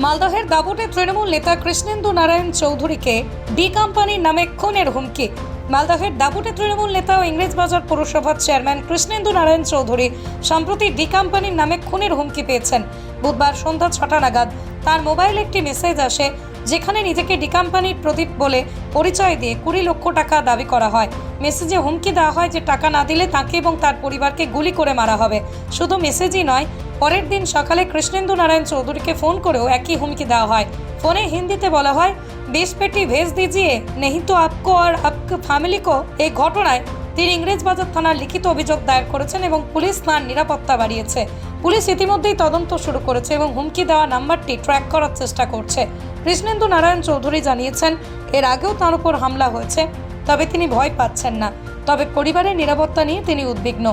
মালদহের দাবুটে তৃণমূল নেতা কৃষ্ণেন্দু নারায়ণ চৌধুরীকে ডি কোম্পানির নামে খুনের হুমকি। মালদহের দাবুটে তৃণমূল নেতা ও ইংরেজবাজার পৌরসভার চেয়ারম্যান কৃষ্ণেন্দু নারায়ণ চৌধুরী সম্প্রতি ডি কোম্পানির নামে খুনের হুমকি পেয়েছেন। বুধবার সন্ধ্যা ছটা নাগাদ তার মোবাইলে একটি মেসেজ আসে, যেখানে নিজেকে ডি কোম্পানির প্রদীপ বলে পরিচয় দিয়ে কুড়ি লক্ষ টাকা দাবি করা হয়। মেসেজে হুমকি দেওয়া হয় যে টাকা না দিলে তাকে এবং তার পরিবারকে গুলি করে মারা হবে। শুধু মেসেজই নয় পরের দিন সকালে কৃষ্ণেন্দু নারায়ণ চৌধুরীকে ফোন করেও একই হুমকি দেওয়া হয়। ফোনে হিন্দিতে বলা হয় বিশ পেটি ভেজ দিজিয়ে, নেহি তো আপকো আর আপকে ফ্যামিলিকো এই ঘটনায় তিনি ইংরেজবাজার থানার লিখিত অভিযোগ দায়ের করেছেন এবং পুলিশ তাঁর নিরাপত্তা বাড়িয়েছে। পুলিশ ইতিমধ্যেই তদন্ত শুরু করেছে এবং হুমকি দেওয়া নাম্বারটি ট্র্যাক করার চেষ্টা করছে। কৃষ্ণেন্দু নারায়ণ চৌধুরী জানিয়েছেন, এর আগেও তাঁর উপর হামলা হয়েছে, তবে তিনি ভয় পাচ্ছেন না। তবে পরিবারের নিরাপত্তা নিয়ে তিনি উদ্বিগ্ন।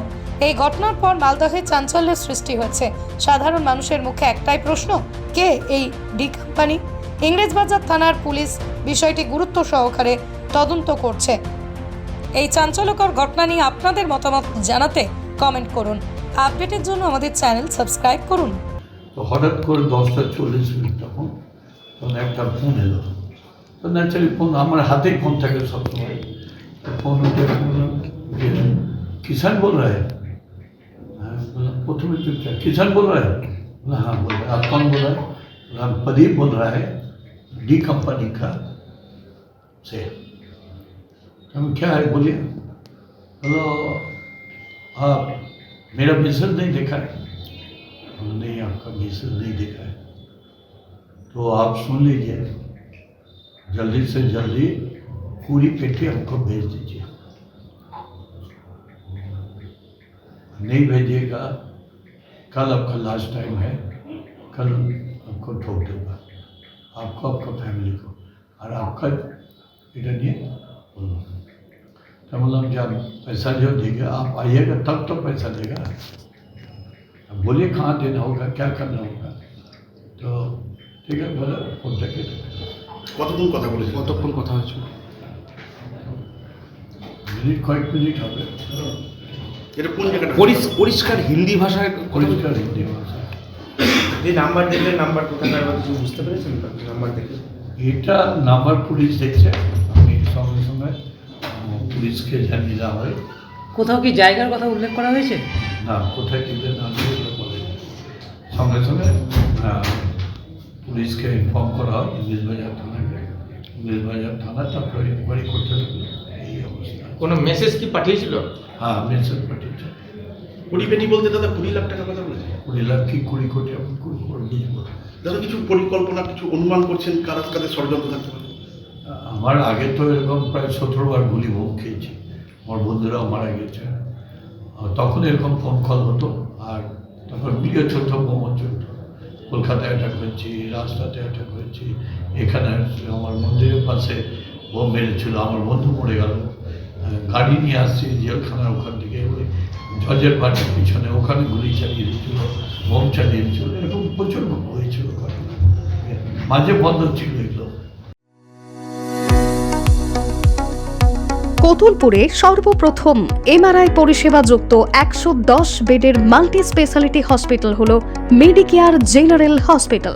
এই ঘটনার পর মালদহে চাঞ্চল্যের সৃষ্টি হয়েছে। সাধারণ মানুষের মুখে একটাই প্রশ্ন, কে এই ডি কোম্পানি? ইংরেজবাজার থানার পুলিশ বিষয়টি গুরুত্ব সহকারে তদন্ত করছে। এই চাঞ্চল্যকর ঘটনা নিয়ে আপনাদের মতামত জানাতে কমেন্ট করুন। আপডেটের জন্য আমাদের চ্যানেল সাবস্ক্রাইব করুন। হঠাৎ করে দশটা চল্লিশ মিনিট তখন তখন একটা ফোন এলো। তো ন্যাচারালি ফোন আমার হাতেই ফোন থাকে সবসময়। ফোন উঠে ফোন কিষাণ বল রায় बोला प्रथम चुपचाप किसान बोल रहा है? बोला हाँ बोल रहा है। आप कौन बोल रहा है? "हम प्रदीप बोल रहा है डी कंपनी का से। हम क्या है, बोलिए। बोलो, आप मेरा मैसेज नहीं देखा है? नहीं आपका मैसेज नहीं देखा है। तो आप सुन लीजिए। जल्दी से जल्दी पूरी पेटी हमको भेज दीजिए। नहीं भेजिएगा कल आपका लास्ट टाइम है कल आपको ठोक दूंगा आपको आपका फैमिली को और आपका इधर नहीं बोलो तो मतलब जब पैसा जो देंगे आप आइएगा तब तो पैसा देगा अब बोलिए कहाँ देना होगा क्या करना होगा तो ठीक है बोला फोन करके কতক্ষণ কথা বলেছেন কতক্ষণ কথা হয়েছিল মিনিট কয়েক মিনিট হবে এটা কোন জায়গাটা? পরিষ্কার হিন্দি ভাষায় পরিষ্কার হিন্দি ভাষা। যে নাম্বার দেখলেন নাম্বার কোথাকার বা কিছু বুঝতে পেরেছেন? নাম্বার দেখে এটা নাম্বার পুলিশ দেখছে। আমি সঙ্গে সঙ্গে পুলিশকে জানিয়ে দেওয়া হয়। কোথাও কি জায়গার কথা উল্লেখ করা হয়েছে? না কোথায় টিপে না সঙ্গে সঙ্গে পুলিশকে ইনফর্ম করা হয়। ইংলিশ বাজার থানাকে ইংলিশ বাজার থানা তারপরে ইনকোয়ারি করতে লাগল এই অবস্থা। কোনো মেসেজ কি পাঠিয়েছিল? হ্যাঁ মেসেজ পাঠিয়েছে কুড়ি পেটি বলতে দাদা কুড়ি লাখ টাকা কথা বলেছে। কুড়ি লাখ কি কুড়ি কোটি? কুড়ি কোটি দাদা কিছু পরিকল্পনা কিছু অনুমান করছেন? কারা কাদের ষড়যন্ত্র থাকতে পারে? আমার আগে তো এরকম প্রায় সতেরো বার গুলি ভোগ খেয়েছি। আমার বন্ধুরাও মারা গেছে। তখন এরকম ফোন কল হতো আর তখন ভিডিও চলতো বোমা চলতো। কলকাতায় অ্যাটাক হয়েছি রাস্তাতে অ্যাটাক হয়েছি। এখানে আমার মন্দিরের পাশে বোম মেরেছিল আমার বন্ধু মরে গেল। গাড়ি নিয়ে আসছি জেলখানার ওখান থেকে ওই জজের বাড়ির পিছনে, ওখানে গুলি চালিয়ে দিয়েছিল, বোম চালিয়ে দিয়েছিল, এরকম প্রচুর হয়েছিল ঘটনা। মাঝে বন্ধ ছিল এগুলো। কতুলপুরে সর্বপ্রথম এমআরআই পরিষেবা যুক্ত একশো দশ বেডের মাল্টি স্পেশালিটি হসপিটাল হল মেডিকেয়ার জেনারেল হসপিটাল।